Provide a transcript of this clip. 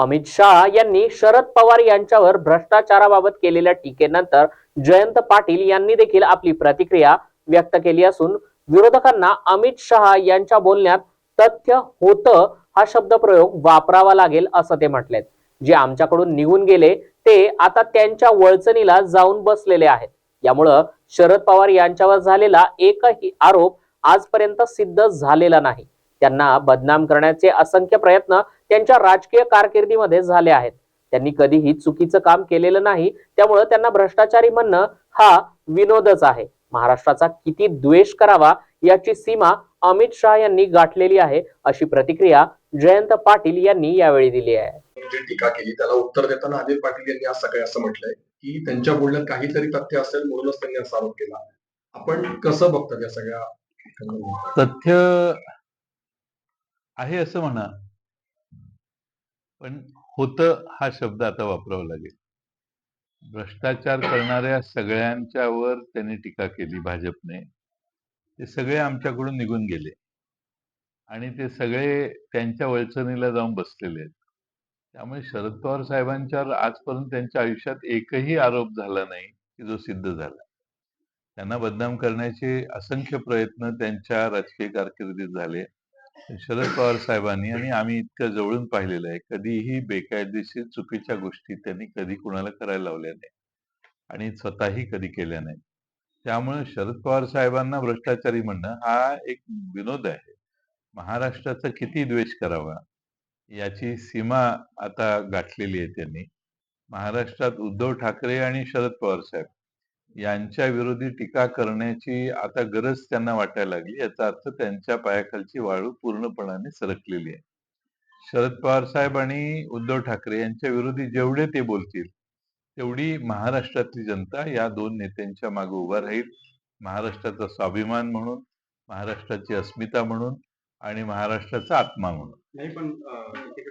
अमित शहा यांनी शरद पवार यांच्यावर भ्रष्टाचाराबाबत केलेल्या टीकेनंतर जयंत पाटील यांनी देखील आपली प्रतिक्रिया व्यक्त केली असून विरोधकांना अमित शहा यांच्या बोलण्यात तथ्य होतं हा शब्दप्रयोग वापरावा लागेल असं ते म्हटलेत. जे आमच्याकडून निघून गेले ते आता त्यांच्या वळचणीला जाऊन बसलेले आहेत. यामुळं शरद पवार यांच्यावर झालेला एकही आरोप आजपर्यंत सिद्ध झालेला नाही. त्यांना बदनाम करण्याचे असंख्य प्रयत्न त्यांच्या राजकीय कारकिर्दीमध्ये झाले आहेत. त्यांनी कधीही चुकीचं काम केलेलं नाही त्यामुळं त्यांना भ्रष्टाचारी म्हणणं हा विनोदच आहे. महाराष्ट्राचा किती द्वेष करावा याची सीमा अमित शहा यांनी गाठलेली आहे अशी प्रतिक्रिया जयंत पाटील यांनी यावेळी दिली आहे. जी टीका केली त्याला उत्तर देताना अनिल पाटील यांनी आज सकाळी असं म्हटलंय की त्यांच्या बोलण्यात काहीतरी तथ्य असेल म्हणूनच त्यांनी असा आरोप केला. आपण कसं बघतात या सगळ्या? तथ्य आहे असं म्हणा. पण होत हा शब्द आता वापरावा लागेल. भ्रष्टाचार करणाऱ्या सगळ्यांच्यावर त्यांनी टीका केली भाजपने. ते सगळे आमच्याकडून निघून गेले. आणि ते सगळे त्यांच्या वळचणीला जाऊन बसलेले आहेत. त्यामुळे शरद पवार साहेबांच्यावर आजपर्यंत त्यांच्या आयुष्यात एकही आरोप झाला नाही की जो सिद्ध झाला. त्यांना बदनाम करण्याचे असंख्य प्रयत्न त्यांच्या राजकीय कारकिर्दीत झाले. शरद पवार साहेबांनी आणि आम्ही इतकं जवळून पाहिलेलं आहे. कधीही बेकायदेशीर चुकीच्या गोष्टी त्यांनी कधी कुणाला करायला लावल्या नाही आणि स्वतःही कधी केल्या नाही त्यामुळे शरद पवार साहेबांना भ्रष्टाचारी म्हणणं हा एक विनोद आहे. महाराष्ट्राचा किती द्वेष करावा याची सीमा आता गाठलेली आहे त्यांनी. महाराष्ट्रात उद्धव ठाकरे आणि शरद पवार साहेब. यांच्या विरोधी टीका करण्याची आता गरज त्यांना वाटायला लागली. याचा अर्थ त्यांच्या पायाखालची वाळू पूर्णपणाने सरकलेली आहे. शरद पवार साहेब आणि उद्धव ठाकरे यांच्या विरोधी जेवढे ते बोलतील तेवढी महाराष्ट्रातली जनता या दोन नेत्यांच्या मागे उभा राहील. महाराष्ट्राचा स्वाभिमान म्हणून महाराष्ट्राची अस्मिता म्हणून आणि महाराष्ट्राचा आत्मा म्हणून. नाही पण